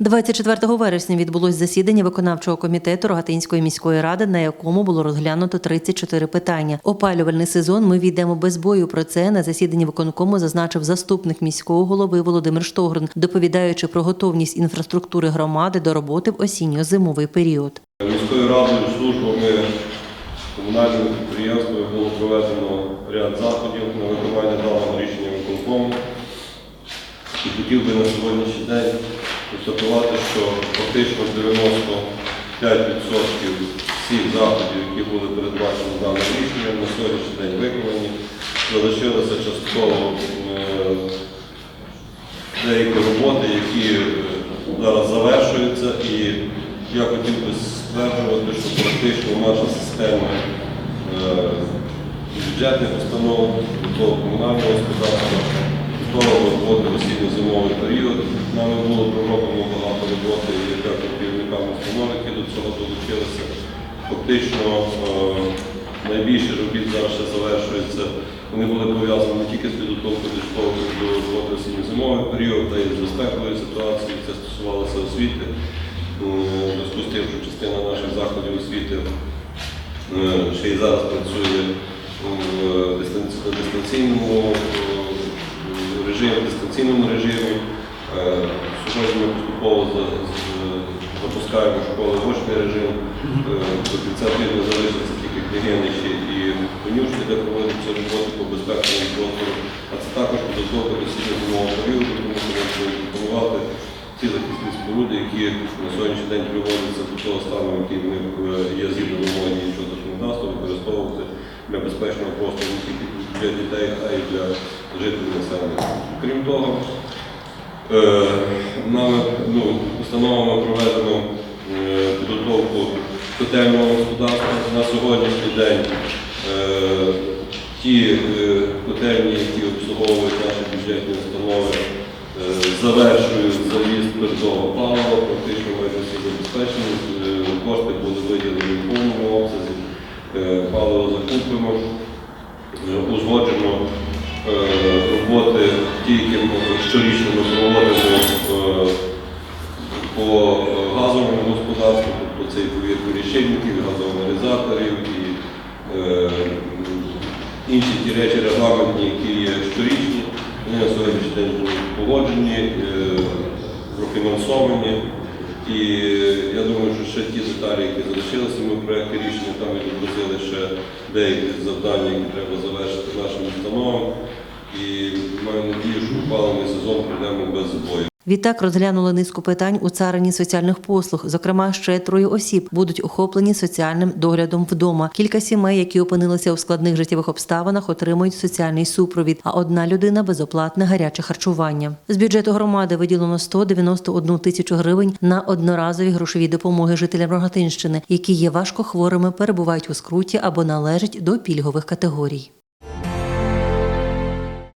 24 вересня відбулось засідання виконавчого комітету Рогатинської міської ради, на якому було розглянуто 34 питання. Опалювальний сезон ми війдемо без бою. Про це на засіданні виконкому зазначив заступник міського голови Володимир Штогрин, доповідаючи про готовність інфраструктури громади до роботи в осінньо-зимовий період. Міською радою службами комунальними підприємствами було проведено ряд заходів на виконання даного рішення виконкому. І хотів би на сьогоднішній день констатувати, що фактично 95% всіх заходів, які були передбачені даним рішенням, на сьогоднішній день виконані. Залишилися частково е, деякі роботи, які е, зараз завершуються, і я хотів би стверджувати, що практично наша система е, бюджетних установ, комунального господарства, готова виходити в осінньо-зимовий період. Нами було пророблено багато роботи і дякую керівникам установ, які до цього долучилися. Фактично е, найбільше робіт зараз ще завершується. Вони були пов'язані не тільки з підготовкою до школи до роботи осінньо-зимовий період, та й з безпековою ситуацією. Це стосувалося освіти. М, зв'язку що частина наших закладів освіти е, ще й зараз працює в дистанційному режимі, дистанційному режимі. Е, Сьогодні ми поступово запускаємо школи в очний режим. Е, До кінця тижня залишиться тільки княгиничі і конюшки, де проводяться роботи по безпековому простору. А це також підготовка до сіньо-зимового періоду, тому що ми будемо пропонувати ці захисні споруди, які на сьогоднішній день приводяться до того стану, який вони е, є згідно для безпечного простору не тільки для дітей, а й для жителів населення. Крім того, е, нами ну, установами проведено е, підготовку котельного господарства на сьогоднішній день. Е, Ті котельні, які обслуговують наші бюджетні установи, завершують заїзд твердого палива, практично майже всі забезпечені. Кошти були виділені в повному обсязі, паливо закупимо, Е, узгоджено е, роботи, ті, які ми щорічно ми проводимо е, по е, газовому господарству, тобто це і повірку лічильників, і газоаналізаторів, і е, інші ті речі регламентні, які є щорічні, вони на сьогоднішній день погоджені, е, профінансовані. І я думаю, що ще ті деталі, які залишилися ми в проєкті рішення, там відобразили ще деякі завдання, які треба завершити нашим установам. І маю надію, що опалений сезон пройдемо без збою. Відтак розглянули низку питань у царині соціальних послуг. Зокрема, ще троє осіб будуть охоплені соціальним доглядом вдома. Кілька сімей, які опинилися у складних життєвих обставинах, отримують соціальний супровід. А одна людина безоплатне гаряче харчування. З бюджету громади виділено 191 тисячу гривень на одноразові грошові допомоги жителям Рогатинщини, які є важко хворими, перебувають у скруті або належать до пільгових категорій.